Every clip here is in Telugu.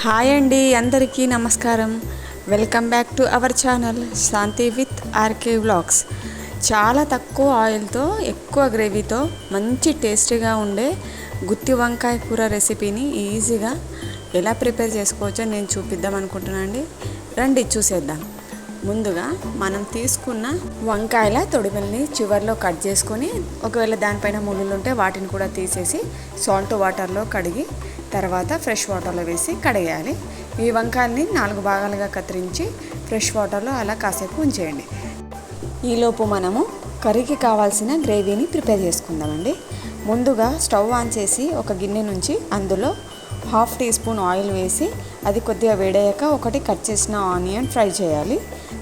హాయ్ అండి అందరికీ నమస్కారం. Welcome back to our channel Shanthi with RK vlogs. చాలా తక్కువ ఆయిల్తో ఎక్కువ గ్రేవీతో మంచి టేస్టీగా ఉండే గుత్తి వంకాయ కూర రెసిపీని ఈజీగా ఎలా ప్రిపేర్ చేసుకోవచ్చో నేను చూపిద్దాం అనుకుంటున్నాను అండి. రండి చూసేద్దాం. ముందుగా మనం తీసుకున్న వంకాయల తొడిమల్ని చివర్లో కట్ చేసుకొని ఒకవేళ దానిపైన ముళ్ళు ఉంటే వాటిని కూడా తీసేసి సాల్ట్ వాటర్లో కడిగి తర్వాత ఫ్రెష్ వాటర్లో వేసి కడగాలి ఈ వంకాయల్ని నాలుగు భాగాలుగా కత్తిరించి ఫ్రెష్ వాటర్లో అలా కాసేపు ఉంచేయండి. ఈలోపు మనము కర్రీకి కావాల్సిన గ్రేవీని ప్రిపేర్ చేసుకుందామండి. ముందుగా స్టవ్ ఆన్ చేసి ఒక గిన్నె నుంచి అందులో హాఫ్ టీ స్పూన్ ఆయిల్ వేసి అది కొద్దిగా వేడయ్యాక ఒకటి కట్ చేసిన ఆనియన్ ఫ్రై చేయాలి.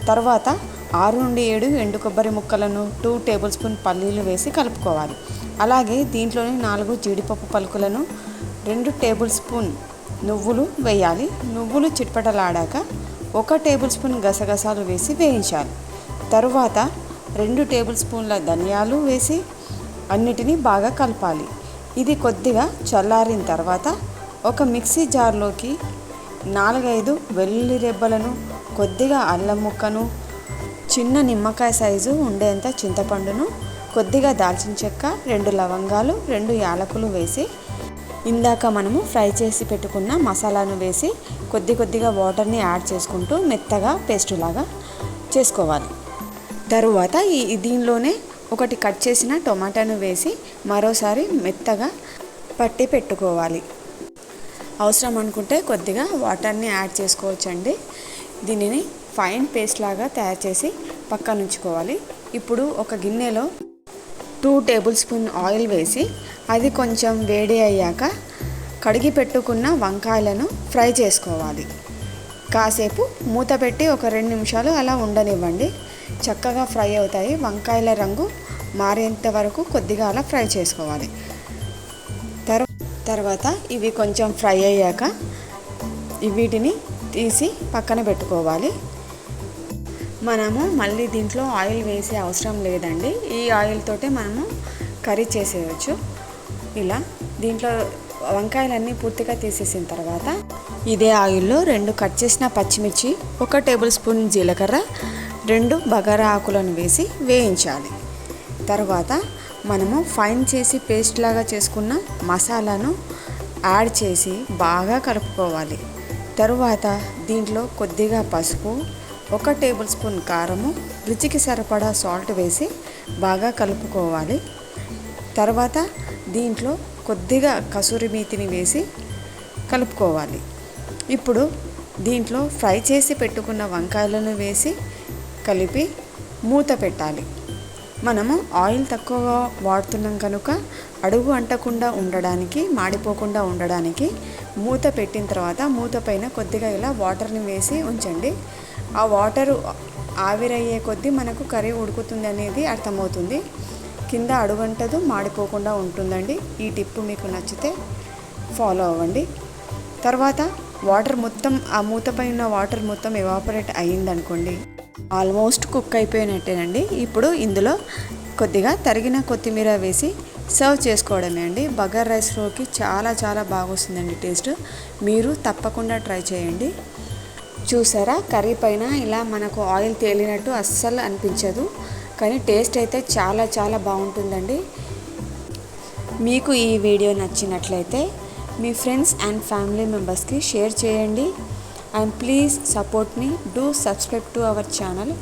తర్వాత ఆరు నుండి ఏడు ఎండు కొబ్బరి ముక్కలను టూ టేబుల్ స్పూన్ పల్లీలు వేసి కలుపుకోవాలి. అలాగే దీంట్లోని నాలుగు జీడిపప్పు పలుకులను రెండు టేబుల్ స్పూన్ నువ్వులు వేయాలి. నువ్వులు చిట్పటలాడాక ఒక టేబుల్ స్పూన్ గసగసాలు వేసి వేయించాలి. తరువాత రెండు టేబుల్ స్పూన్ల ధనియాలు వేసి అన్నిటినీ బాగా కలపాలి. ఇది కొద్దిగా చల్లారిన తర్వాత ఒక మిక్సీ జార్లోకి నాలుగైదు వెల్లుల్లి రెబ్బలను కొద్దిగా అల్లం ముక్కను చిన్న నిమ్మకాయ సైజు ఉండేంత చింతపండును కొద్దిగా దాల్చిన చెక్క రెండు లవంగాలు రెండు యాలకులు వేసి ఇందాక మనము ఫ్రై చేసి పెట్టుకున్న మసాలాను వేసి కొద్ది కొద్దిగా వాటర్ని యాడ్ చేసుకుంటూ మెత్తగా పేస్ట్ లాగా చేసుకోవాలి. తరువాత ఈ దీనిలోనే ఒకటి కట్ చేసిన టొమాటోను వేసి మరోసారి మెత్తగా పట్టి పెట్టుకోవాలి. అవసరం అనుకుంటే కొద్దిగా వాటర్ని యాడ్ చేసుకోవచ్చండి. దీనిని ఫైన్ పేస్ట్ లాగా తయారు చేసి పక్కన ఉంచుకోవాలి ఇప్పుడు ఒక గిన్నెలో టూ టేబుల్ స్పూన్ ఆయిల్ వేసి అది కొంచెం వేడి అయ్యాక కడిగి పెట్టుకున్న వంకాయలను ఫ్రై చేసుకోవాలి. కాసేపు మూత పెట్టి ఒక రెండు నిమిషాలు అలా ఉండనివ్వండి. చక్కగా ఫ్రై అవుతాయి. వంకాయల రంగు మారేంత వరకు కొద్దిగా అలా ఫ్రై చేసుకోవాలి. తర్వాత ఇవి కొంచెం ఫ్రై అయ్యాక వీటిని తీసి పక్కన పెట్టుకోవాలి. మనము మళ్ళీ దీంట్లో ఆయిల్ వేసే అవసరం లేదండి. ఈ ఆయిల్ తోటే మనము కర్రీ చేసేయచ్చు. ఇలా దీంట్లో వంకాయలన్నీ పూర్తిగా తీసేసిన తర్వాత ఇదే ఆయిల్లో రెండు కట్ చేసిన పచ్చిమిర్చి ఒక టేబుల్ స్పూన్ జీలకర్ర రెండు బగారా ఆకులను వేసి వేయించాలి. తర్వాత మనము ఫైన్ చేసి పేస్ట్ లాగా చేసుకున్న మసాలాను యాడ్ చేసి బాగా కలుపుకోవాలి. తరువాత దీంట్లో కొద్దిగా పసుపు ఒక టేబుల్ స్పూన్ కారము రుచికి సరిపడా సాల్ట్ వేసి బాగా కలుపుకోవాలి. తర్వాత దీంట్లో కొద్దిగా కసూరి మేతిని వేసి కలుపుకోవాలి. ఇప్పుడు దీంట్లో ఫ్రై చేసి పెట్టుకున్న వంకాయలను వేసి కలిపి మూత పెట్టాలి. మనము ఆయిల్ తక్కువగా వాడుతున్నాం కనుక అడుగు అంటకుండా ఉండడానికి మాడిపోకుండా ఉండడానికి మూత పెట్టిన తర్వాత మూత పైన కొద్దిగా ఇలా వాటర్ని వేసి ఉంచండి. ఆ వాటర్ ఆవిరయ్యే కొద్దీ మనకు కర్రీ ఉడుకుతుంది అనేది అర్థమవుతుంది. కింద అడుగంటదు మాడిపోకుండా ఉంటుందండి. ఈ టిప్ మీకు నచ్చితే ఫాలో అవ్వండి. తర్వాత వాటర్ మొత్తం ఆ మూతపై ఉన్న వాటర్ మొత్తం ఎవాపరేట్ అయ్యిందనుకోండి ఆల్మోస్ట్ కుక్ అయిపోయినట్టేనండి. ఇప్పుడు ఇందులో కొద్దిగా తరిగిన కొత్తిమీర వేసి సర్వ్ చేసుకోవడమే అండి. బగర్ రైస్లోకి చాలా చాలా బాగొస్తుందండి టేస్ట్. మీరు తప్పకుండా ట్రై చేయండి. చూసారా? కర్రీ పైన ఇలా మనకు ఆయిల్ తేలినట్టు అస్సలు అనిపించదు. కానీ టేస్ట్ అయితే చాలా చాలా బాగుంటుందండి. మీకు ఈ వీడియో నచ్చినట్లయితే మీ ఫ్రెండ్స్ అండ్ ఫ్యామిలీ మెంబర్స్కి షేర్ చేయండి. And please support me. Do subscribe to our channel.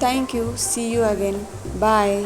Thank you. See you again. Bye.